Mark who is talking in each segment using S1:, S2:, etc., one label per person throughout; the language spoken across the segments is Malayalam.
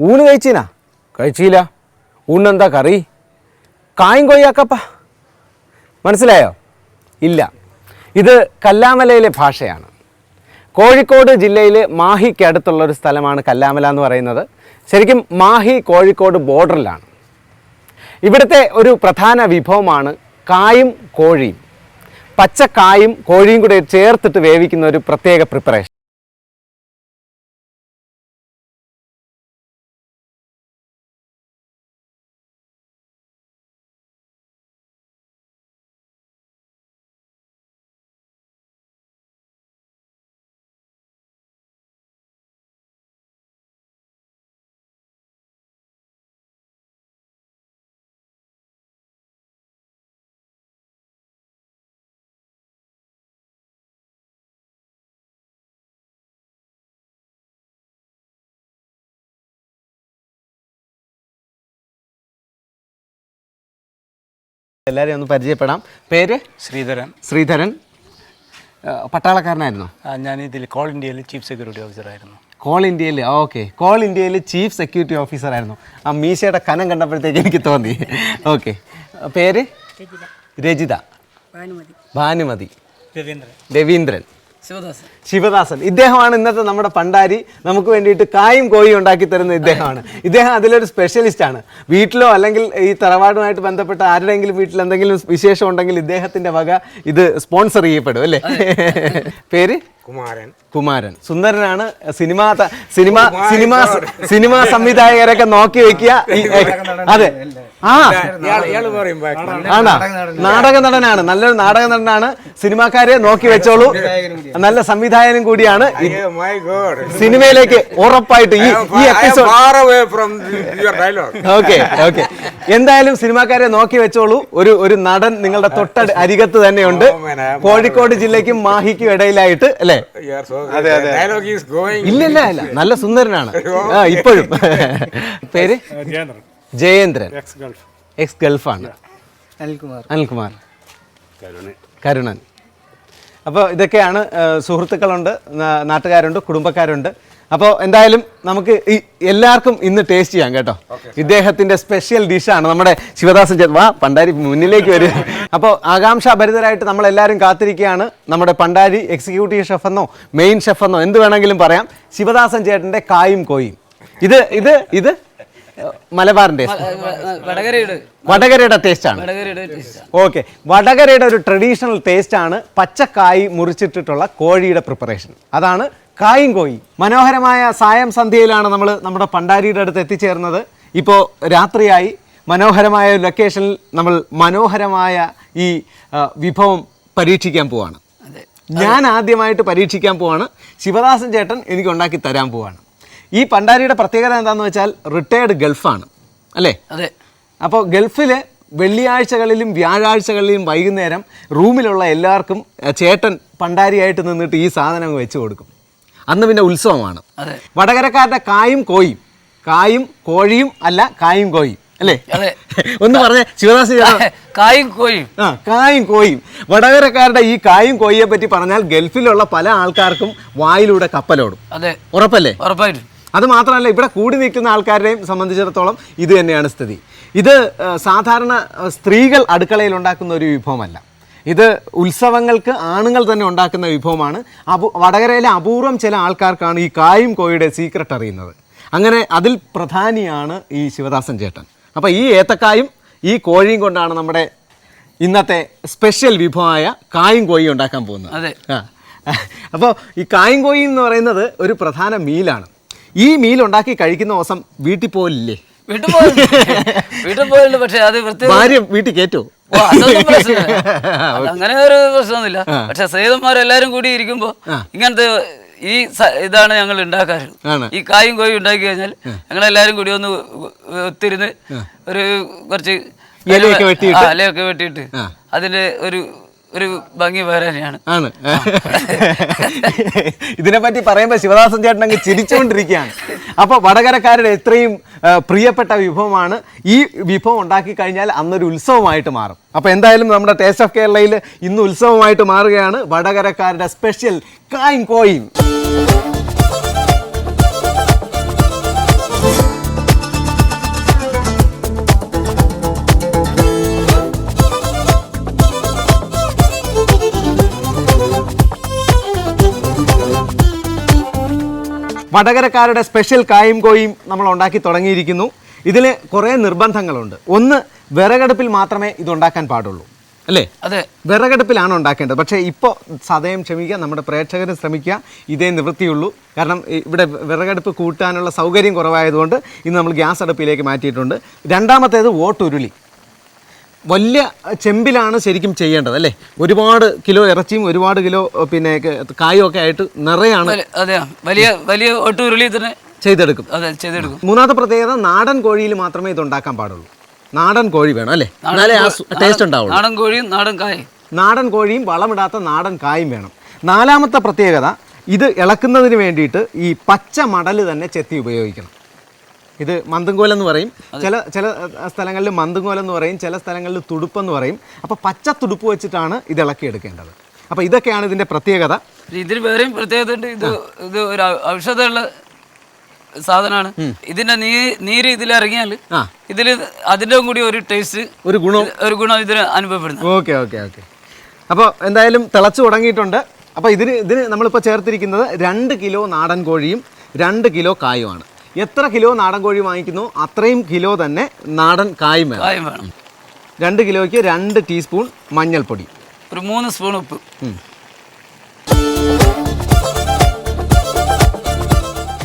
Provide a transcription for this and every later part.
S1: ഊണ് കഴിച്ചീനാ? കഴിച്ചില്ല ഊണെന്താ കറി? കായും കൊയ്യാക്കപ്പ മനസ്സിലായോ? ഇല്ല. ഇത് കല്ലാമലയിലെ ഭാഷയാണ്. കോഴിക്കോട് ജില്ലയിൽ മാഹിക്ക് അടുത്തുള്ള ഒരു സ്ഥലമാണ് കല്ലാമല എന്ന് പറയുന്നത്. ശരിക്കും മാഹി കോഴിക്കോട് ബോർഡറിലാണ്. ഇവിടുത്തെ ഒരു പ്രധാന വിഭവമാണ് കായും കോഴിയും. പച്ചക്കായും കോഴിയും കൂടെ ചേർത്തിട്ട് വേവിക്കുന്ന ഒരു പ്രത്യേക പ്രിപ്പറേഷൻ. എല്ലാവരെയും ഒന്ന് പരിചയപ്പെടാം. പേര്?
S2: ശ്രീധരൻ.
S1: ശ്രീധരൻ. പട്ടാളക്കാരനായിരുന്നു?
S2: ഞാൻ ഇതിൽ കോൾ ഇന്ത്യയിൽ ചീഫ് സെക്യൂരിറ്റി ഓഫീസറായിരുന്നു
S1: കോൾ ഇന്ത്യയിൽ ഓക്കെ കോൾ ഇന്ത്യയിൽ ചീഫ് സെക്യൂരിറ്റി ഓഫീസർ ആയിരുന്നു. ആ മീശയുടെ കനം കണ്ടപ്പോഴത്തേക്ക് എനിക്ക് തോന്നി. ഓക്കെ പേര്? രജിത
S3: ഭാനുമതി.
S1: ഭാനുമതി.
S2: രവീന്ദ്രൻ.
S1: രവീന്ദ്രൻ.
S3: ശിവദാസ്
S1: ശിവദാസൻ. ഇദ്ദേഹമാണ് ഇന്നത്തെ നമ്മുടെ പണ്ടാരി. നമുക്ക് വേണ്ടിയിട്ട് കായും കോയും ഉണ്ടാക്കി തരുന്ന ഇദ്ദേഹമാണ്. ഇദ്ദേഹം അതിലൊരു സ്പെഷ്യലിസ്റ്റ് ആണ്. വീട്ടിലോ അല്ലെങ്കിൽ ഈ തറവാടുമായിട്ട് ബന്ധപ്പെട്ട ആരുടെയെങ്കിലും വീട്ടിൽ എന്തെങ്കിലും വിശേഷം ഉണ്ടെങ്കിൽ ഇദ്ദേഹത്തിന്റെ വക ഇത് സ്പോൺസർ ചെയ്യപ്പെടും അല്ലേ? പേര്?
S4: കുമാരൻ.
S1: കുമാരൻ. സുന്ദരനാണ്. സിനിമ സിനിമ സിനിമ സിനിമ സംവിധായകരൊക്കെ നോക്കി വെക്കുക. അതെ. നാടക നടനാണ്. നല്ലൊരു നാടക നടനാണ്. സിനിമാക്കാരെ നോക്കി വെച്ചോളൂ. നല്ല സംവിധായകനും കൂടിയാണ്. ഈ
S4: മൈ ഗോഡ്
S1: സിനിമയിലേക്ക് ഉറപ്പായിട്ട് ഈ ഈ episode
S4: far away from your dialogue.
S1: Okay okay എന്തായാലും സിനിമാക്കാരെ നോക്കി വെച്ചോളൂ. ഒരു ഒരു നടൻ നിങ്ങളുടെ തൊട്ട അരികത്ത് തന്നെയുണ്ട്.
S4: Oh,
S1: കോഴിക്കോട് ജില്ലയ്ക്കും മാഹിക്കും ഇടയിലായിട്ട് അല്ലേ. ഇല്ല ഇല്ല ഇല്ല. നല്ല സുന്ദരനാണ്. ആ ഇപ്പോഴും. പേര്? ജയേന്ദ്രൻ. എക്സ് ഗൾഫാണ്.
S3: അനിൽകുമാർ.
S1: അനിൽകുമാർ. കരുണൻ. അപ്പോൾ ഇതൊക്കെയാണ് സുഹൃത്തുക്കളുണ്ട് നാട്ടുകാരുണ്ട് കുടുംബക്കാരുണ്ട്. അപ്പോൾ എന്തായാലും നമുക്ക് ഈ എല്ലാവർക്കും ഇന്ന് ടേസ്റ്റ് ചെയ്യാം കേട്ടോ. ഇദ്ദേഹത്തിന്റെ സ്പെഷ്യൽ ഡിഷാണ് നമ്മുടെ ശിവദാസൻ ചേ വാ പണ്ടാരി മുന്നിലേക്ക് വരിക അപ്പോൾ ആകാംക്ഷാഭരിതരായിട്ട് നമ്മൾ എല്ലാവരും കാത്തിരിക്കുകയാണ്. നമ്മുടെ പണ്ടാരി എക്സിക്യൂട്ടീവ് ഷെഫെന്നോ മെയിൻ ഷെഫെന്നോ എന്ത് വേണമെങ്കിലും പറയാം. ശിവദാസൻ ചേട്ടന്റെ കായും കോയും. ഇത് ഇത് ഇത് മലബാറിന്റെ
S3: വടകരയുടെ.
S1: ടേസ്റ്റ് ആണ്. ഓക്കെ വടകരയുടെ ഒരു ട്രഡീഷണൽ ടേസ്റ്റ് ആണ് പച്ചക്കായി മുറിച്ചിട്ടിട്ടുള്ള കോഴിയുടെ പ്രിപ്പറേഷൻ അതാണ് കായും കോയി. മനോഹരമായ സായം സന്ധ്യയിലാണ് നമ്മൾ നമ്മുടെ പണ്ടാരിയുടെ അടുത്ത് എത്തിച്ചേർന്നത്. ഇപ്പോൾ രാത്രിയായി. മനോഹരമായ ലൊക്കേഷനിൽ നമ്മൾ മനോഹരമായ ഈ വിഭവം പരീക്ഷിക്കാൻ പോവാണ്.
S3: അതെ.
S1: ഞാൻ ആദ്യമായിട്ട് പരീക്ഷിക്കാൻ പോവാണ്. ശിവദാസൻ ചേട്ടൻ എനിക്ക് ഉണ്ടാക്കി തരാൻ പോവാണ്. ഈ പണ്ടാരിയുടെ പ്രത്യേകത എന്താണെന്ന് വെച്ചാൽ റിട്ടയർഡ് ഗൾഫാണ് അല്ലേ?
S3: അതെ.
S1: അപ്പോൾ ഗൾഫിൽ വെള്ളിയാഴ്ചകളിലും വ്യാഴാഴ്ചകളിലും വൈകുന്നേരം റൂമിലുള്ള എല്ലാവർക്കും ചേട്ടൻ പണ്ടാരിയായിട്ട് നിന്നിട്ട് ഈ സാധനം വെച്ച് കൊടുക്കും. അന്ന് പിന്നെ ഉത്സവമാണ്.
S3: അതെ.
S1: വടകരക്കാരുടെ കായും കോയും. കായും കോഴിയും അല്ല കായും കോയും അല്ലേ?
S3: അതെ.
S1: ഒന്ന് പറഞ്ഞേ ശിവദാസ്
S3: കായും കോയും.
S1: ആ കായും കോയും. വടകരക്കാരുടെ ഈ കായും കോയിയെ പറ്റി പറഞ്ഞാൽ ഗൾഫിലുള്ള പല ആൾക്കാർക്കും വായിലൂടെ കപ്പലോടും.
S3: അതെ.
S1: ഉറപ്പല്ലേ?
S3: ഉറപ്പായിട്ടും.
S1: അത് മാത്രമല്ല ഇവിടെ കൂടി നിൽക്കുന്ന ആൾക്കാരെയും സംബന്ധിച്ചിടത്തോളം ഇത് തന്നെയാണ് സ്ഥിതി. ഇത് സാധാരണ സ്ത്രീകൾ അടുക്കളയിൽ ഉണ്ടാക്കുന്ന ഒരു വിഭവമല്ല. ഇത് ഉത്സവങ്ങൾക്ക് ആണുങ്ങൾ തന്നെ ഉണ്ടാക്കുന്ന വിഭവമാണ്. അപൂ വടകരയിലെ അപൂർവം ചില ആൾക്കാർക്കാണ് ഈ കായും കോയുടെ സീക്രട്ട് അറിയുന്നത്. അങ്ങനെ അതിൽ പ്രധാനിയാണ് ഈ ശിവദാസൻ ചേട്ടൻ. അപ്പോൾ ഈ ഏത്തക്കായും ഈ കോഴിയും കൊണ്ടാണ് നമ്മുടെ ഇന്നത്തെ സ്പെഷ്യൽ വിഭവമായ കായും കോയും ഉണ്ടാക്കാൻ പോകുന്നത്.
S3: അതെ.
S1: അപ്പോൾ ഈ കായും കോയി എന്ന് പറയുന്നത് ഒരു പ്രധാന മീലാണ് ഈ മീൽ ഉണ്ടാക്കി കഴിക്കുന്ന ദിവസം വീട്ടിൽ പോലില്ലേ
S3: വീട്ടിൽ വീട്ടിൽ പോയിട്ടുണ്ട് പക്ഷെ അത്
S1: ഭാര്യ വീട്ടിൽ കയറ്റോ.
S3: അത് അങ്ങനെ ഒരു പ്രശ്നമൊന്നുമില്ല. പക്ഷെ സേതന്മാരെല്ലാരും കൂടി ഇരിക്കുമ്പോ ഇങ്ങനത്തെ ഈ ഇതാണ് ഞങ്ങൾ ഉണ്ടാക്കാറ്. ഈ കായും കോയും ഉണ്ടാക്കി കഴിഞ്ഞാൽ ഞങ്ങൾ എല്ലാരും കൂടി ഒന്ന് ഒത്തിരുന്ന് ഒരു കുറച്ച്
S1: ഇലയൊക്കെ വെട്ടിയിട്ട്?
S3: അതിന്റെ ഒരു ഒരു ഭംഗി വേറെ തന്നെയാണ്.
S1: ആണ്. ഇതിനെപ്പറ്റി പറയുമ്പോൾ ശിവദാസൻ ചേട്ടൻ അങ്ങ് ചിരിച്ചുകൊണ്ടിരിക്കുകയാണ്. അപ്പോൾ വടകരക്കാരുടെ എത്രയും പ്രിയപ്പെട്ട വിഭവമാണ് ഈ വിഭവം ഉണ്ടാക്കി കഴിഞ്ഞാൽ അന്നൊരു ഉത്സവമായിട്ട് മാറും. അപ്പോൾ എന്തായാലും നമ്മുടെ ടേസ്റ്റ് ഓഫ് കേരളയിൽ ഇന്ന് ഉത്സവമായിട്ട് മാറുകയാണ് വടകരക്കാരുടെ സ്പെഷ്യൽ കായും കോയും വടകരക്കാരുടെ സ്പെഷ്യൽ കായും കോയും നമ്മൾ ഉണ്ടാക്കി തുടങ്ങിയിരിക്കുന്നു. ഇതിൽ കുറേ നിർബന്ധങ്ങളുണ്ട്. ഒന്ന് വിറകടുപ്പിൽ മാത്രമേ ഇത് ഉണ്ടാക്കാൻ പാടുള്ളൂ. അല്ലേ?
S3: അതെ.
S1: വിറകടുപ്പിലാണ് ഉണ്ടാക്കേണ്ടത്. പക്ഷേ ഇപ്പോൾ സദയം ക്ഷമിക്കുക നമ്മുടെ പ്രേക്ഷകരും ശ്രമിക്കുക ഇതേ നിവൃത്തിയുള്ളൂ. കാരണം ഇവിടെ വിറകടുപ്പ് കൂട്ടാനുള്ള സൗകര്യം കുറവായതുകൊണ്ട് ഇന്ന് നമ്മൾ ഗ്യാസ് അടുപ്പിലേക്ക് മാറ്റിയിട്ടുണ്ട്. രണ്ടാമത്തേത് ഓട്ടുരുളി വലിയ ചെമ്പിലാണ് ശരിക്കും ചെയ്യേണ്ടത് അല്ലേ? ഒരുപാട് കിലോ ഇറച്ചിയും ഒരുപാട് കിലോ പിന്നെ കായും ഒക്കെ ആയിട്ട് നിറയാണ്
S3: അതെ വലിയ വലിയ ഒട്ടുരുളി തന്നെ
S1: ചെയ്തെടുക്കും.
S3: അതെ ചെയ്തെടുക്കും.
S1: മൂന്നാമത്തെ പ്രത്യേകത നാടൻ കോഴിയിൽ മാത്രമേ ഇത് ഉണ്ടാക്കാൻ പാടുള്ളൂ. നാടൻ കോഴി വേണം അല്ലേ? എന്നാലേ ആ ടേസ്റ്റ് ഉണ്ടാവുള്ളൂ.
S3: നാടൻ കോഴിയും നാടൻ കായും.
S1: നാടൻ കോഴിയും വളമിടാത്ത നാടൻ കായും വേണം. നാലാമത്തെ പ്രത്യേകത ഇത് ഇളക്കുന്നതിന് വേണ്ടിയിട്ട് ഈ പച്ച മടൽ തന്നെ ചെത്തി ഉപയോഗിക്കണം. ഇത് മന്തുങ്കോൽ എന്ന് പറയും. ചില ചില സ്ഥലങ്ങളിൽ മന്തുങ്കോൽ എന്ന് പറയും ചില സ്ഥലങ്ങളിൽ തുടുപ്പെന്ന് പറയും. അപ്പോൾ പച്ച തുടുപ്പ് വെച്ചിട്ടാണ് ഇത് ഇളക്കിയെടുക്കേണ്ടത്. അപ്പോൾ ഇതൊക്കെയാണ് ഇതിന്റെ പ്രത്യേകത.
S3: ഇതിൽ വേറെയും പ്രത്യേകത ഉണ്ട്. ഇത് ഇത് ഒരു ഔഷധമുള്ള സാധനമാണ്. ഇതിന്റെ നീ നീര് ഇതിൽ ഇറങ്ങിയാൽ. ഇതിൽ അതിന്റെ കൂടി ഒരു ടേസ്റ്റ്
S1: ഒരു ഗുണം.
S3: ഒരു ഗുണം ഇതിന് അനുഭവപ്പെടുന്നു.
S1: Okay okay okay. അപ്പോൾ എന്തായാലും തിളച്ചു തുടങ്ങിയിട്ടുണ്ട്. അപ്പോൾ ഇതിന് ഇതിന് നമ്മളിപ്പോൾ ചേർത്തിരിക്കുന്നത് രണ്ട് കിലോ നാടൻ കോഴിയും രണ്ട് കിലോ കായുമാണ്. എത്ര കിലോ നാടൻ കോഴി വാങ്ങിക്കുന്നു? അത്രയും കിലോ തന്നെ നാടൻ കായും വേണം.
S3: കായം വേണം.
S1: രണ്ട് കിലോയ്ക്ക് രണ്ട് ടീസ്പൂൺ മഞ്ഞൾപ്പൊടി.
S3: ഒരു മൂന്ന് സ്പൂൺ ഉപ്പ്.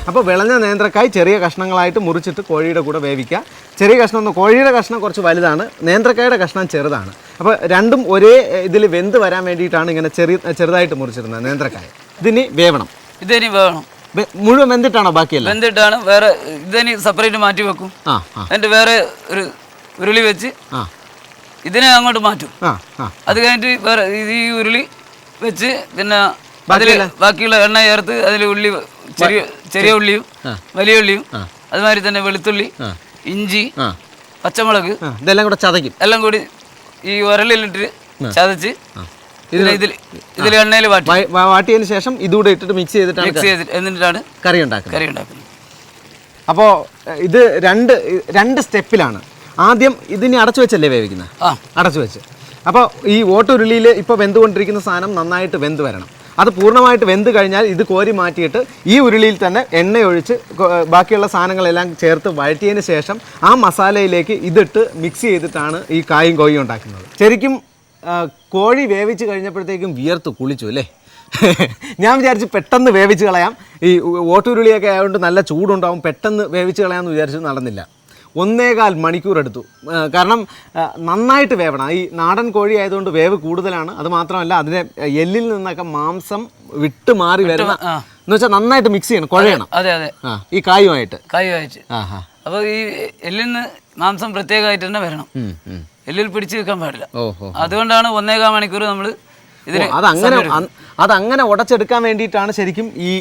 S1: അപ്പോൾ വിളഞ്ഞ നേന്ത്രക്കായ് ചെറിയ കഷ്ണങ്ങളായിട്ട് മുറിച്ചിട്ട് കോഴിയുടെ കൂടെ വേവിക്കുക. ചെറിയ കഷ്ണം ഒന്ന് കോഴിയുടെ കഷ്ണം കുറച്ച് വലുതാണ്. നേന്ത്രക്കായുടെ കഷ്ണം ചെറുതാണ്. അപ്പോൾ രണ്ടും ഒരേ ഇതിൽ വെന്ത് വരാൻ വേണ്ടിയിട്ടാണ് ഇങ്ങനെ ചെറിയ ചെറുതായിട്ട് മുറിച്ചിരുന്നത് നേന്ത്രക്കായ. ഇതിനി വേവണം.
S3: ഇതിനി വേണം
S1: മുഴുവൻ വെന്തിട്ടാണോ ബാക്കിയല്ല?
S3: വെന്തിട്ടാണ്. വേറെ ഇതിനി സെപ്പറേറ്റ് മാറ്റി വെക്കും. എന്നിട്ട് വേറെ ഒരു ഉരുളി വെച്ച് ഇതിനെ അങ്ങോട്ട് മാറ്റും. അത് കഴിഞ്ഞിട്ട് വേറെ ഈ ഉരുളി വെച്ച് പിന്നെ അതിൽ ബാക്കിയുള്ള? എണ്ണ ചേർത്ത് അതിൽ ഉള്ളി ചെറിയ ചെറിയ ഉള്ളിയും വലിയ ഉള്ളിയും അതുമാതിരി തന്നെ വെളുത്തുള്ളി ഇഞ്ചി. പച്ചമുളക്
S1: ഇതെല്ലാം കൂടെ ചതയ്ക്കും.
S3: എല്ലാം കൂടി ഈ ഉരലിലിട്ട് ചതച്ച് ഇതിൽ ഇതിൽ ഇതിൽ എണ്ണയിൽ വാട്ടി.
S1: വാട്ടിയതിന് ശേഷം ഇതുകൂടെ ഇട്ടിട്ട് മിക്സ് ചെയ്തിട്ടാണ്
S3: മിക്സ് ചെയ്തിട്ട് എന്നിട്ടാണ്
S1: കറി ഉണ്ടാക്കുന്നത്.
S3: കറി ഉണ്ടാക്കുന്നത്.
S1: അപ്പോൾ ഇത് രണ്ട് രണ്ട് സ്റ്റെപ്പിലാണ്. ആദ്യം ഇതിനെ അടച്ചു വെച്ചല്ലേ വേവിക്കുന്നത് അടച്ചു വെച്ച്. അപ്പോൾ ഈ ഓട്ടുരുളിയിൽ ഇപ്പോൾ വെന്തുകൊണ്ടിരിക്കുന്ന സാധനം നന്നായിട്ട് വെന്ത് വരണം. അത് പൂർണമായിട്ട് വെന്ത് കഴിഞ്ഞാൽ ഇത് കോരി മാറ്റിയിട്ട് ഈ ഉരുളിയിൽ തന്നെ എണ്ണ ഒഴിച്ച് ബാക്കിയുള്ള സാധനങ്ങളെല്ലാം ചേർത്ത് വഴറ്റിയതിന് ശേഷം ആ മസാലയിലേക്ക് ഇതിട്ട് മിക്സ് ചെയ്തിട്ടാണ് ഈ കായും കോയും ഉണ്ടാക്കുന്നത്. ശരിക്കും കോഴി വേവിച്ച് കഴിഞ്ഞപ്പോഴത്തേക്കും വിയർത്ത് കുളിച്ചു അല്ലേ? ഞാൻ വിചാരിച്ചു പെട്ടെന്ന് വേവിച്ച് കളയാം. ഈ ഓട്ടുരുളിയൊക്കെ ആയതുകൊണ്ട് നല്ല ചൂടുണ്ടാവും പെട്ടെന്ന് വേവിച്ച് കളയാമെന്ന് വിചാരിച്ചു നടന്നില്ല. ഒന്നേകാൽ മണിക്കൂർ എടുത്തു. കാരണം നന്നായിട്ട് വേവണം. ഈ നാടൻ കോഴി ആയതുകൊണ്ട് വേവ് കൂടുതലാണ്. അത് മാത്രമല്ല അതിന്റെ എല്ലിൽ നിന്നൊക്കെ മാംസം വിട്ട് മാറി
S3: വരണം.
S1: എന്ന് വെച്ചാൽ നന്നായിട്ട് മിക്സ് ചെയ്യണം കുഴയണം.
S3: അതെ അതെ.
S1: ഈ കായുമായിട്ട്.
S3: കായുമായിട്ട്. വായിച്ച്
S1: ആ ഹാ
S3: അപ്പോൾ ഈ എല്ലിൽ നിന്ന് മാംസം പ്രത്യേകമായിട്ട് തന്നെ വരണം. എല്ലിൽ പിടിച്ചു നിൽക്കാൻ പാടില്ല. അതുകൊണ്ടാണ് ഒന്നേകാൽ മണിക്കൂർ നമ്മൾ
S1: അതങ്ങനെ അതങ്ങനെ ഉടച്ചെടുക്കാൻ വേണ്ടിയിട്ടാണ് ശരിക്കും ഈ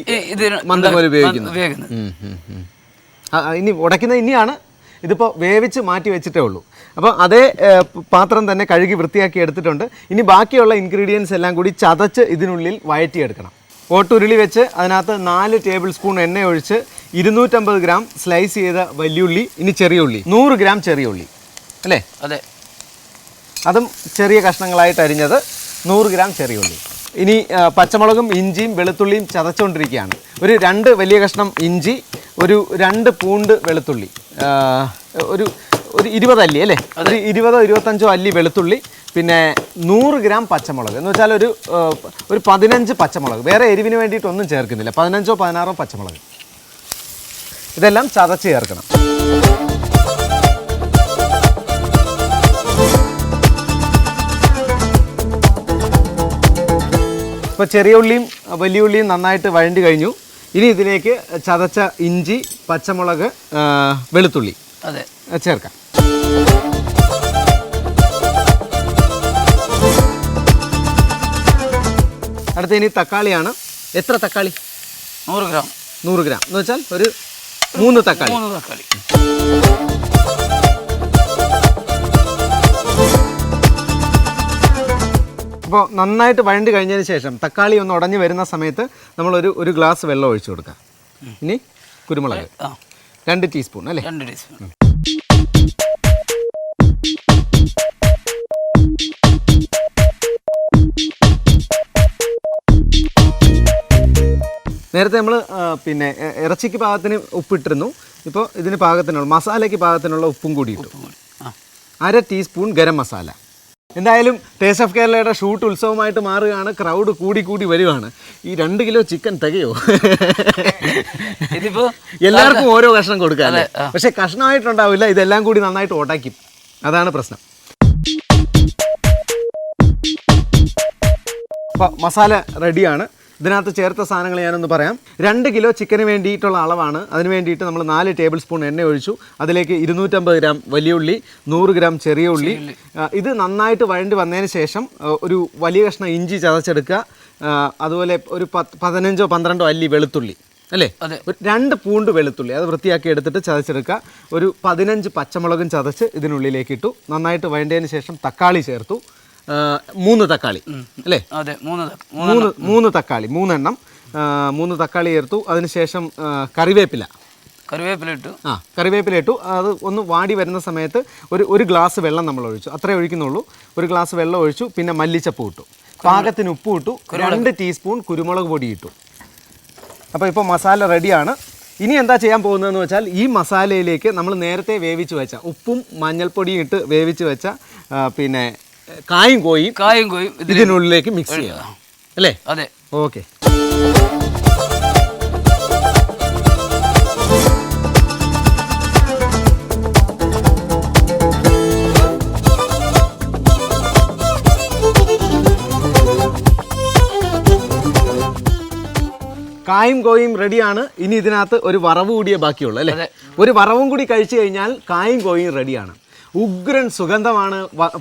S1: മന്ദകോൽ ഉപയോഗിക്കുന്നത്. ഇനി ഉടയ്ക്കുന്നത് ഇനിയാണ്. ഇതിപ്പോൾ വേവിച്ച് മാറ്റി വെച്ചിട്ടേ ഉള്ളൂ. അപ്പോൾ അതേ പാത്രം തന്നെ കഴുകി വൃത്തിയാക്കി എടുത്തിട്ടുണ്ട്. ഇനി ബാക്കിയുള്ള ഇൻഗ്രീഡിയൻസ് എല്ലാം കൂടി ചതച്ച് ഇതിനുള്ളിൽ വഴറ്റിയെടുക്കണം. ഓട്ടുരുളി വെച്ച് അതിനകത്ത് നാല് ടേബിൾ സ്പൂൺ എണ്ണ ഒഴിച്ച് ഇരുന്നൂറ്റമ്പത് ഗ്രാം സ്ലൈസ് ചെയ്ത വലിയുള്ളി ഇനി ചെറിയ ഉള്ളി. നൂറ് ഗ്രാം ചെറിയ ഉള്ളി. അല്ലേ?
S3: അതെ.
S1: അതും ചെറിയ കഷ്ണങ്ങളായിട്ട് അരിഞ്ഞത് നൂറ് ഗ്രാം ചെറിയ ഉള്ളി. ഇനി പച്ചമുളകും ഇഞ്ചിയും വെളുത്തുള്ളിയും ചതച്ചുകൊണ്ടിരിക്കുകയാണ്. ഒരു രണ്ട് വലിയ കഷ്ണം ഇഞ്ചി ഒരു രണ്ട് പൂണ്ട് വെളുത്തുള്ളി. ഒരു ഒരു ഇരുപത് അല്ലി അല്ലേ? ഒരു ഇരുപതോ ഇരുപത്തഞ്ചോ അല്ലി വെളുത്തുള്ളി പിന്നെ നൂറ് ഗ്രാം പച്ചമുളക്. എന്ന് വെച്ചാൽ ഒരു ഒരു പതിനഞ്ച് പച്ചമുളക്. വേറെ എരിവിന് വേണ്ടിയിട്ടൊന്നും ചേർക്കുന്നില്ല. പതിനഞ്ചോ പതിനാറോ പച്ചമുളക്. ഇതെല്ലാം ചതച്ച് ചേർക്കണം. ഇപ്പോൾ ചെറിയ ഉള്ളിയും വലിയ ഉള്ളിയും നന്നായിട്ട് വഴണ്ടി കഴിഞ്ഞു. ഇനി ഇതിലേക്ക് ചതച്ച ഇഞ്ചി പച്ചമുളക് വെളുത്തുള്ളി.
S3: അതെ
S1: ചേർക്കാം. അടുത്ത ഇനി തക്കാളിയാണ്. എത്ര തക്കാളി?
S3: നൂറ് ഗ്രാം.
S1: നൂറ് ഗ്രാം. എന്ന് വെച്ചാൽ ഒരു മൂന്ന് തക്കാളി.
S3: മൂന്ന് തക്കാളി.
S1: അപ്പോൾ നന്നായിട്ട് വഴണ്ടി കഴിഞ്ഞതിന് ശേഷം തക്കാളി ഒന്ന് ഉടഞ്ഞു വരുന്ന സമയത്ത് നമ്മളൊരു ഒരു ഗ്ലാസ് വെള്ളം ഒഴിച്ചു കൊടുക്കുക ഇനി കുരുമുളക്. രണ്ട് ടീസ്പൂൺ അല്ലേ?
S3: രണ്ട് ടീസ്പൂൺ.
S1: നേരത്തെ നമ്മൾ പിന്നെ ഇറച്ചിക്ക് പാകത്തിന് ഉപ്പിട്ടിരുന്നു. ഇപ്പോൾ ഇതിന് പാകത്തിനുള്ള മസാലയ്ക്ക് പാകത്തിനുള്ള ഉപ്പും കൂടി ഇട്ടു.
S3: ആ.
S1: അര ടീസ്പൂൺ ഗരം മസാല. എന്തായാലും ടേസ്റ്റ് ഓഫ് കേരളയുടെ ഷൂട്ട് ഉത്സവമായിട്ട് മാറുകയാണ്. ക്രൗഡ് കൂടി കൂടി വരുവാണ്. ഈ രണ്ട് കിലോ ചിക്കൻ തികയോ?
S3: ഇതിപ്പോ
S1: എല്ലാവർക്കും ഓരോ കഷ്ണം കൊടുക്കാം. പക്ഷെ കഷ്ണമായിട്ടുണ്ടാവില്ല ഇതെല്ലാം കൂടി നന്നായിട്ട് ഓട്ടാക്കും. അതാണ് പ്രശ്നം. അപ്പോൾ മസാല റെഡിയാണ് ഇതിനകത്ത് ചേർത്ത സാധനങ്ങൾ ഞാനൊന്ന് പറയാം. രണ്ട് കിലോ ചിക്കന് വേണ്ടിയിട്ടുള്ള അളവാണ്. അതിന് വേണ്ടിയിട്ട് നമ്മൾ നാല് ടേബിൾ സ്പൂൺ എണ്ണ ഒഴിച്ചു. അതിലേക്ക് ഇരുന്നൂറ്റമ്പത് ഗ്രാം വലിയ ഉള്ളി നൂറ് ഗ്രാം ചെറിയ ഉള്ളി. ഇത് നന്നായിട്ട് വഴണ്ടി വന്നതിന് ശേഷം ഒരു വലിയ കഷ്ണം ഇഞ്ചി ചതച്ചെടുക്കുക. അതുപോലെ ഒരു പത്ത് പതിനഞ്ചോ പന്ത്രണ്ടോ അല്ലി വെളുത്തുള്ളി അല്ലേ? രണ്ട് പൂണ്ട് വെളുത്തുള്ളി അത് വൃത്തിയാക്കി എടുത്തിട്ട് ചതച്ചെടുക്കുക. ഒരു പതിനഞ്ച് പച്ചമുളകും ചതച്ച് ഇതിനുള്ളിലേക്ക് ഇട്ടു. നന്നായിട്ട് വഴണ്ടതിന് ശേഷം തക്കാളി ചേർത്തു. മൂന്ന് തക്കാളി. അല്ലേ?
S3: അതെ മൂന്ന്
S1: മൂന്ന് മൂന്ന് തക്കാളി മൂന്നെണ്ണം. മൂന്ന് തക്കാളി ചേർത്തു അതിനുശേഷം കറിവേപ്പില.
S3: കറിവേപ്പില ഇട്ടു.
S1: ആ കറിവേപ്പില ഇട്ടു. അത് ഒന്ന് വാടി വരുന്ന സമയത്ത് ഒരു ഒരു ഗ്ലാസ് വെള്ളം നമ്മൾ ഒഴിച്ചു. അത്രേ ഒഴിക്കുന്നുള്ളൂ. ഒരു ഗ്ലാസ് വെള്ളം ഒഴിച്ചു. പിന്നെ മല്ലിച്ചപ്പ് ഇട്ടു. പാകത്തിന് ഉപ്പ് ഇട്ടു. രണ്ട് ടീസ്പൂൺ കുരുമുളക് പൊടി ഇട്ടു. അപ്പോൾ ഇപ്പോൾ മസാല റെഡിയാണ്. ഇനി എന്താ ചെയ്യാൻ പോകുന്നതെന്ന് വെച്ചാൽ ഈ മസാലയിലേക്ക് നമ്മൾ നേരത്തെ വേവിച്ച് വെച്ച ഉപ്പും മഞ്ഞൾപ്പൊടിയും ഇട്ട് വേവിച്ച് വെച്ച പിന്നെ കായും കോയും
S3: കായും കോയും
S1: ഇതിനുള്ളിലേക്ക് മിക്സ് ചെയ്യണം അല്ലേ?
S3: അതെ.
S1: ഓക്കെ. കായും കോയും റെഡിയാണ്. ഇനി ഇതിനകത്ത് ഒരു വറവ് കൂടിയേ ബാക്കിയുള്ളൂ അല്ലേ? ഒരു വറവും കൂടി കഴിച്ചു കഴിഞ്ഞാൽ കായും കോയും റെഡിയാണ്. ഉഗ്രൻ സുഗന്ധമാണ്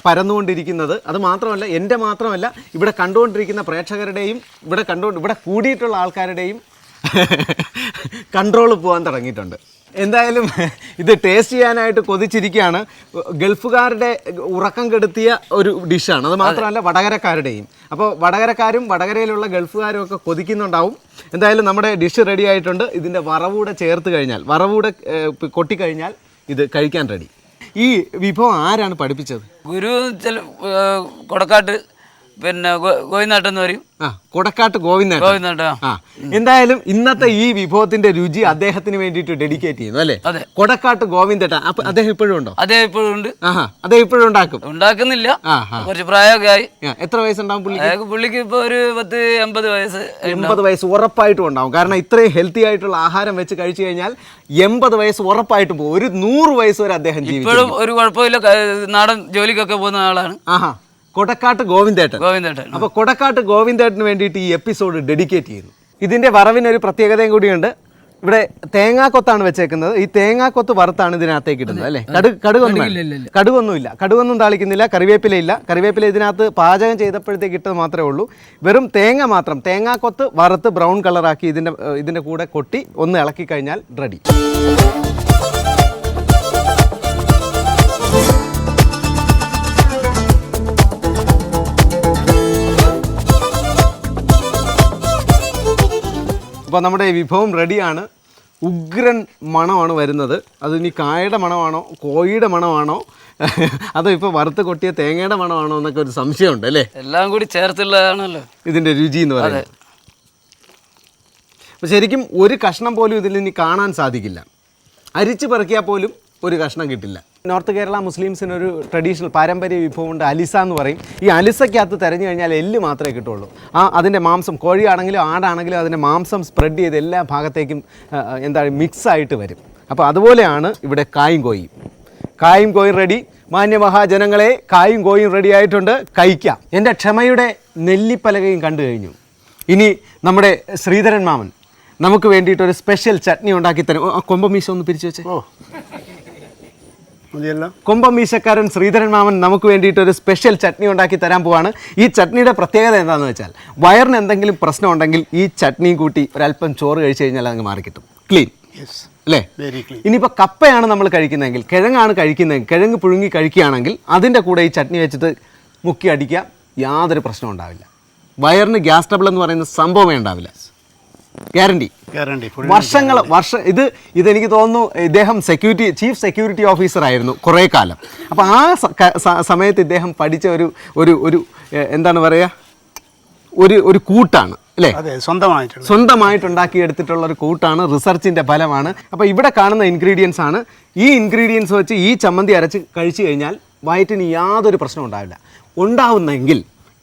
S1: പരന്നുകൊണ്ടിരിക്കുന്നത്. അത് മാത്രമല്ല എന്റെ മാത്രമല്ല ഇവിടെ കണ്ടുകൊണ്ടിരിക്കുന്ന പ്രേക്ഷകരുടെയും ഇവിടെ കണ്ടുകൊണ്ട് ഇവിടെ കൂടിയിട്ടുള്ള ആൾക്കാരുടെയും കൺട്രോൾ പോകാൻ തുടങ്ങിയിട്ടുണ്ട്. എന്തായാലും ഇത് ടേസ്റ്റ് ചെയ്യാനായിട്ട് കൊതിച്ചിരിക്കുകയാണ്. ഗൾഫുകാരുടെ ഉറക്കം കെടുത്തിയ ഒരു ഡിഷാണ് അത് മാത്രമല്ല വടകരക്കാരുടെയും. അപ്പോൾ വടകരക്കാരും വടകരയിലുള്ള ഗൾഫുകാരും ഒക്കെ കൊതിക്കുന്നുണ്ടാവും. എന്തായാലും നമ്മുടെ ഡിഷ് റെഡി ആയിട്ടുണ്ട്. ഇതിന്റെ വറവൂടെ ചേർത്ത് കഴിഞ്ഞാൽ വറവൂടെ കൊട്ടിക്കഴിഞ്ഞാൽ ഇത് കഴിക്കാൻ റെഡി ഈ വിഭവം ആരാണ് പഠിപ്പിച്ചത്?
S3: ഗുരു ചില കൊടക്കാട്ട് പിന്നെ ഗോവിന്ദാട്ടം എന്ന് പറയും.
S1: കൊടക്കാട്ട് ഗോവിന്ദൻ
S3: ഗോവിന്ദാട്ട
S1: ആ. എന്തായാലും ഇന്നത്തെ ഈ വിഭവത്തിന്റെ രുചി അദ്ദേഹത്തിന് വേണ്ടിട്ട് ഡെഡിക്കേറ്റ് ചെയ്യുന്നു അല്ലേ?
S3: അതെ.
S1: കൊടക്കാട്ട് ഗോവിന്ദേട്ട അപ്പൊ അദ്ദേഹം ഇപ്പോഴും ഉണ്ടോ?
S3: അദ്ദേഹം ഇപ്പോഴും ഉണ്ട്.
S1: ആഹാ അദ്ദേഹം ഇപ്പോഴും ഉണ്ടാക്കും?
S3: ഉണ്ടാക്കുന്നില്ല. കുറച്ച് പ്രായമൊക്കെ ആയി.
S1: എത്ര വയസ്സുണ്ടാവും പുള്ളി
S3: പുള്ളിക്ക് ഇപ്പൊ ഒരു പത്ത് എൺപത് വയസ്സ്
S1: എൺപത് വയസ്സ് ഉറപ്പായിട്ടും ഉണ്ടാവും. കാരണം ഇത്രയും ഹെൽത്തി ആയിട്ടുള്ള ആഹാരം വെച്ച് കഴിച്ചു കഴിഞ്ഞാൽ എൺപത് വയസ്സ് ഉറപ്പായിട്ടും പോകും. ഒരു നൂറ് വയസ്സ് വരെ അദ്ദേഹം
S3: ഇപ്പോഴും ഒരു കുഴപ്പമില്ല. നാടൻ ജോലിക്കൊക്കെ പോകുന്ന ആളാണ്.
S1: ആഹാ. കൊടക്കാട്ട് ഗോവിന്ദേട്ടൻ.
S3: ഗോവിന്ദേട്ടൻ.
S1: അപ്പോൾ കൊടക്കാട്ട് ഗോവിന്ദേട്ടന് വേണ്ടിയിട്ട് ഈ എപ്പിസോഡ് ഡെഡിക്കേറ്റ് ചെയ്യുന്നു. ഇതിന്റെ വറവിന് ഒരു പ്രത്യേകതയും കൂടിയുണ്ട്. ഇവിടെ തേങ്ങാക്കൊത്താണ് വെച്ചേക്കുന്നത്. ഈ തേങ്ങാക്കൊത്ത് വറുത്താണ് ഇതിനകത്തേക്ക് ഇടുന്നത് അല്ലേ? കടുക് കടുകൊന്നും ഇല്ല കടുകൊന്നുമില്ല. കടുകൊന്നും താളിക്കുന്നില്ല കറിവേപ്പില ഇല്ല. കറിവേപ്പില ഇതിനകത്ത് പാചകം ചെയ്തപ്പോഴത്തേക്ക് ഇട്ടത് മാത്രമേ ഉള്ളൂ. വെറും തേങ്ങ മാത്രം. തേങ്ങാക്കൊത്ത് വറുത്ത് ബ്രൗൺ കളറാക്കി ഇതിന്റെ ഇതിന്റെ ഇതിന്റെ കൂടെ കൊട്ടി ഒന്ന് ഇളക്കി കഴിഞ്ഞാൽ റെഡി അപ്പോൾ നമ്മുടെ വിഭവം റെഡിയാണ്. ഉഗ്രൻ മണമാണ് വരുന്നത്. അത് ഇനി കായയുടെ മണമാണോ കോഴിയുടെ മണമാണോ? അതോ ഇപ്പോൾ വറുത്ത് കൊട്ടിയ തേങ്ങയുടെ മണമാണോ എന്നൊക്കെ ഒരു സംശയമുണ്ട് അല്ലേ?
S3: എല്ലാം കൂടി ചേർത്തുള്ളതാണല്ലോ.
S1: ഇതിന്റെ രുചി എന്ന് പറയുന്നത്. അപ്പോൾ ശരിക്കും ഒരു കഷ്ണം പോലും ഇതിൽ ഇനി കാണാൻ സാധിക്കില്ല. അരിച്ചു പെറുക്കിയാൽ പോലും ഒരു കഷ്ണം കിട്ടില്ല. നോർത്ത് കേരള മുസ്ലിംസിന് ഒരു ട്രഡീഷണൽ പാരമ്പര്യ വിഭവമുണ്ട് അലിസ എന്ന് പറയും. ഈ അലിസയ്ക്കകത്ത് തിരഞ്ഞു കഴിഞ്ഞാൽ എല്ല് മാത്രമേ കിട്ടുള്ളൂ. ആ അതിന്റെ മാംസം കോഴിയാണെങ്കിലും ആടാണെങ്കിലും അതിന്റെ മാംസം സ്പ്രെഡ് ചെയ്ത് എല്ലാ ഭാഗത്തേക്കും എന്താ എന്താണ് മിക്സ് ആയിട്ട് വരും. അപ്പോൾ അതുപോലെയാണ് ഇവിടെ കായും കോയും കായും കോയും റെഡി മാന്യമഹാജനങ്ങളെ കായും കോയും റെഡി ആയിട്ടുണ്ട്. കഴിക്കാം. എന്റെ ക്ഷമയുടെ നെല്ലിപ്പലകയും കണ്ടു കഴിഞ്ഞു. ഇനി നമ്മുടെ ശ്രീധരൻ മാമൻ. നമുക്ക് വേണ്ടിയിട്ടൊരു സ്പെഷ്യൽ ചട്നി ഉണ്ടാക്കി തരും. ആ, കൊമ്പമീശ ഒന്ന് പിരിച്ചു വെച്ചേ.
S5: മതിയല്ലോ
S1: കൊമ്പമീശക്കാരൻ ശ്രീധരൻ മാമൻ നമുക്ക് വേണ്ടിയിട്ട് ഒരു സ്പെഷ്യൽ ചട്നി ഉണ്ടാക്കി തരാൻ പോവാണ്. ഈ ചട്നിയുടെ പ്രത്യേകത എന്താണെന്ന് വെച്ചാൽ വയറിന് എന്തെങ്കിലും പ്രശ്നം ഉണ്ടെങ്കിൽ ഈ ചട്നിയും കൂട്ടി ഒരല്പം ചോറ് കഴിച്ചു കഴിഞ്ഞാൽ അങ്ങ് മാറിക്കിട്ടും ക്ലീൻ അല്ലേ? ഇനിയിപ്പോൾ കപ്പയാണ് നമ്മൾ കഴിക്കുന്നതെങ്കിൽ കിഴങ്ങാണ് കഴിക്കുന്നതെങ്കിൽ കിഴങ്ങ് പുഴുങ്ങി കഴിക്കുകയാണെങ്കിൽ അതിന്റെ കൂടെ ഈ ചട്നി വെച്ചിട്ട് മുക്കി അടിക്കുക യാതൊരു പ്രശ്നവും ഉണ്ടാവില്ല. വയറിന് ഗ്യാസ് ട്രബിൾ എന്ന് പറയുന്ന സംഭവമേ ഉണ്ടാവില്ല. ഗ്യാരണ്ടി
S5: ഗ്യാരണ്ടി
S1: വർഷങ്ങൾ വർഷ ഇത് ഇതെനിക്ക് തോന്നുന്നു ഇദ്ദേഹം സെക്യൂരിറ്റി ചീഫ് സെക്യൂരിറ്റി ഓഫീസർ ആയിരുന്നു കുറേ കാലം. അപ്പോൾ ആ സമയത്ത് ഇദ്ദേഹം പഠിച്ച ഒരു ഒരു ഒരു എന്താണ് പറയുക ഒരു ഒരു കൂട്ടാണ് അല്ലേ?
S2: സ്വന്തമായിട്ട് സ്വന്തമായിട്ടുണ്ടാക്കി
S1: എടുത്തിട്ടുള്ള ഒരു കൂട്ടാണ് റിസർച്ചിന്റെ ഫലമാണ്. അപ്പോൾ ഇവിടെ കാണുന്ന ഇൻഗ്രീഡിയൻസ് ആണ്. ഈ ഇൻഗ്രീഡിയൻസ് വെച്ച് ഈ ചമ്മന്തി അരച്ച് കഴിച്ചു കഴിഞ്ഞാൽ വയറ്റിന് യാതൊരു പ്രശ്നവും ഉണ്ടാവില്ല. ഉണ്ടാവുന്നെങ്കിൽ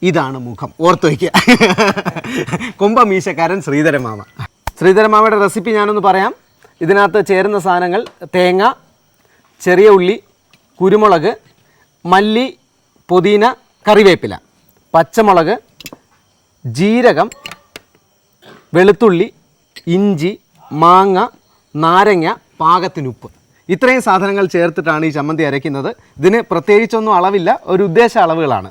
S1: ഇതാണ് മുഖം. ഓർത്ത് വയ്ക്കുക കുംഭമീശക്കാരൻ ശ്രീധരമാമ. ശ്രീധരമാമയുടെ റെസിപ്പി ഞാനൊന്ന് പറയാം. ഇതിനകത്ത് ചേരുന്ന സാധനങ്ങൾ തേങ്ങ ചെറിയ ഉള്ളി കുരുമുളക് മല്ലി പുതിന കറിവേപ്പില പച്ചമുളക് ജീരകം വെളുത്തുള്ളി ഇഞ്ചി മാങ്ങ നാരങ്ങ പാകത്തിനുപ്പ്. ഇത്രയും സാധനങ്ങൾ ചേർത്തിട്ടാണ് ഈ ചമ്മന്തി അരയ്ക്കുന്നത്. ഇതിന് പ്രത്യേകിച്ചൊന്നും അളവില്ല ഒരു ഉദ്ദേശ അളവുകളാണ്.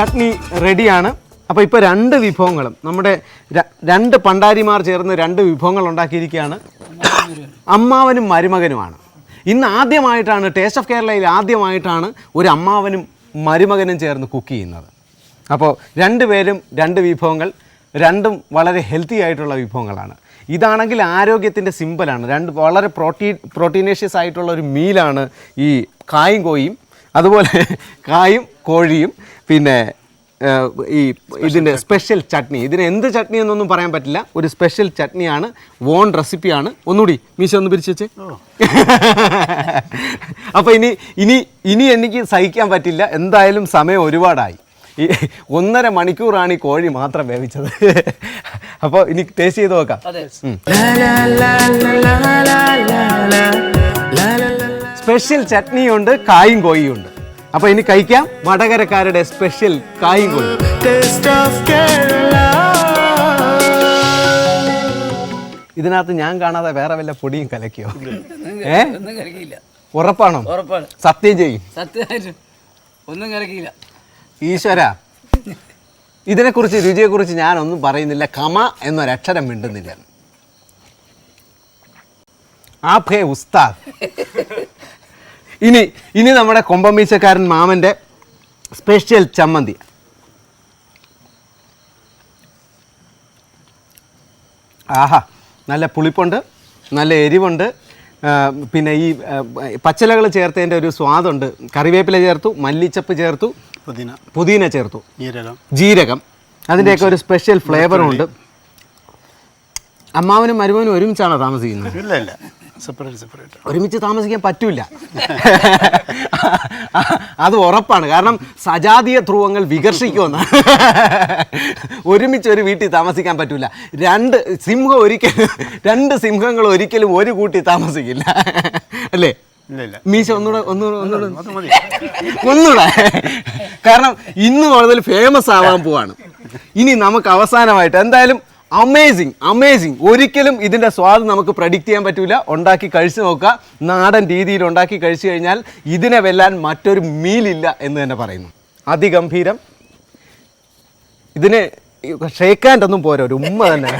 S1: ചട്നി റെഡിയാണ്. അപ്പോൾ ഇപ്പോൾ രണ്ട് വിഭവങ്ങളും. നമ്മുടെ രണ്ട് പണ്ടാരിമാർ ചേർന്ന് രണ്ട് വിഭവങ്ങൾ ഉണ്ടാക്കിയിരിക്കുകയാണ്. അമ്മാവനും മരുമകനുമാണ്. ഇന്ന് ആദ്യമായിട്ടാണ് ടേസ്റ്റ് ഓഫ് കേരളയിൽ ആദ്യമായിട്ടാണ് ഒരു അമ്മാവനും മരുമകനും ചേർന്ന് കുക്ക് ചെയ്യുന്നത്. അപ്പോൾ രണ്ടുപേരും രണ്ട് വിഭവങ്ങൾ രണ്ടും വളരെ ഹെൽത്തി ആയിട്ടുള്ള വിഭവങ്ങളാണ്. ഇതാണെങ്കിൽ ആരോഗ്യത്തിന്റെ സിമ്പിളാണ് രണ്ട് വളരെ പ്രോട്ടീൻ പ്രോട്ടീനേഷ്യസ് ആയിട്ടുള്ള ഒരു മീലാണ് ഈ കായും കോയും അതുപോലെ കായും കോഴിയും പിന്നെ ഈ ഇതിന്റെ സ്പെഷ്യൽ ചട്നി ഇതിന് എന്ത് ചട്നി എന്നൊന്നും പറയാൻ പറ്റില്ല ഒരു സ്പെഷ്യൽ ചട്നിയാണ് വോൺ റെസിപ്പിയാണ് ഒന്നുകൂടി മീശ ഒന്ന് പിരിച്ചു വെച്ചേ അപ്പോൾ ഇനി ഇനി ഇനി എനിക്ക് സഹിക്കാൻ പറ്റില്ല എന്തായാലും സമയം ഒരുപാടായി ഈ ഒന്നര മണിക്കൂറാണ് ഈ കോഴി മാത്രം വേവിച്ചത് അപ്പോൾ ഇനി ടേസ്റ്റ് ചെയ്ത് നോക്കാം സ്പെഷ്യൽ ചട്നിയുണ്ട് കായും കോഴിയുണ്ട് ഉണ്ട് അപ്പോൾ ഇനി കഴിക്കാം വടകരക്കാരുടെ സ്പെഷ്യൽ കായും കോയും ഇതിനകത്ത് ഞാൻ കാണാതെ വേറെ വല്ല പൊടിയും കലക്കിയോ? ഏ?
S3: ഒന്നും കലക്കിയില്ല.
S1: ഉറപ്പാണോ?
S3: ഉറപ്പാണ്.
S1: സത്യം ചെയ്യും.
S3: ഒന്നും കലക്കിയില്ല.
S1: ഈശ്വര. ഇതിനെക്കുറിച്ച് രുചിയെക്കുറിച്ച് ഞാനൊന്നും പറയുന്നില്ല. കമ എന്നൊരക്ഷരം മിണ്ടുന്നില്ല. ആ ഹേ ഉസ്താദ്. ഇനി ഇനി നമ്മുടെ കൊമ്പമീശക്കാരൻ മാമന്റെ സ്പെഷ്യൽ ചമ്മന്തി. ആഹാ നല്ല പുളിപ്പുണ്ട് നല്ല എരിവുണ്ട് പിന്നെ ഈ പച്ചലകൾ ചേർത്തതിന്റെ ഒരു സ്വാദുണ്ട്. കറിവേപ്പില ചേർത്തു മല്ലിച്ചപ്പ് ചേർത്തു
S2: പുതിന.
S1: പുതിന ചേർത്തു.
S2: ജീരകം.
S1: ജീരകം. അതിന്റെയൊക്കെ ഒരു സ്പെഷ്യൽ ഫ്ലേവറുണ്ട് അമ്മാവനും മരുമനും ഒരുമിച്ചാണോ താമസിക്കുന്നത്?
S2: ഇല്ല ഇല്ല. സെപ്പറേറ്റ് സെപ്പറേറ്റ്
S1: ഒരുമിച്ച് താമസിക്കാൻ പറ്റൂല. അത് ഉറപ്പാണ്. കാരണം സജാതീയ ധ്രുവങ്ങൾ വികർഷിക്കുമെന്ന്. ഒരുമിച്ച് ഒരു വീട്ടിൽ താമസിക്കാൻ പറ്റൂല. രണ്ട് സിംഹം ഒരിക്കലും രണ്ട് സിംഹങ്ങൾ ഒരിക്കലും ഒരു കൂട്ടി താമസിക്കില്ല. അല്ലേ?
S2: ഇല്ല ഇല്ല.
S1: മീശ ഒന്നുകൂടെ ഒന്നുകൂടെ ഒന്നുകൂടെ. ഒന്നുകൂടെ. കാരണം ഇന്ന് കൂടുതൽ ഫേമസ് ആവാൻ പോവാണ്. ഇനി നമുക്ക് അവസാനമായിട്ട് എന്തായാലും അമേസിങ് അമേസിങ് ഒരിക്കലും ഇതിന്റെ സ്വാദ് നമുക്ക് പ്രഡിക്റ്റ് ചെയ്യാൻ പറ്റില്ല ഉണ്ടാക്കി കഴിച്ചു നോക്കുക. നാടൻ രീതിയിൽ ഉണ്ടാക്കി കഴിച്ചു കഴിഞ്ഞാൽ ഇതിനെ വെല്ലാൻ മറ്റൊരു മീലില്ല എന്ന് തന്നെ പറയുന്നു. അതിഗംഭീരം. ഇതിന് ഷേക്കാന്റെ ഒന്നും പോരാ ഒരു ഉമ്മ തന്നെ.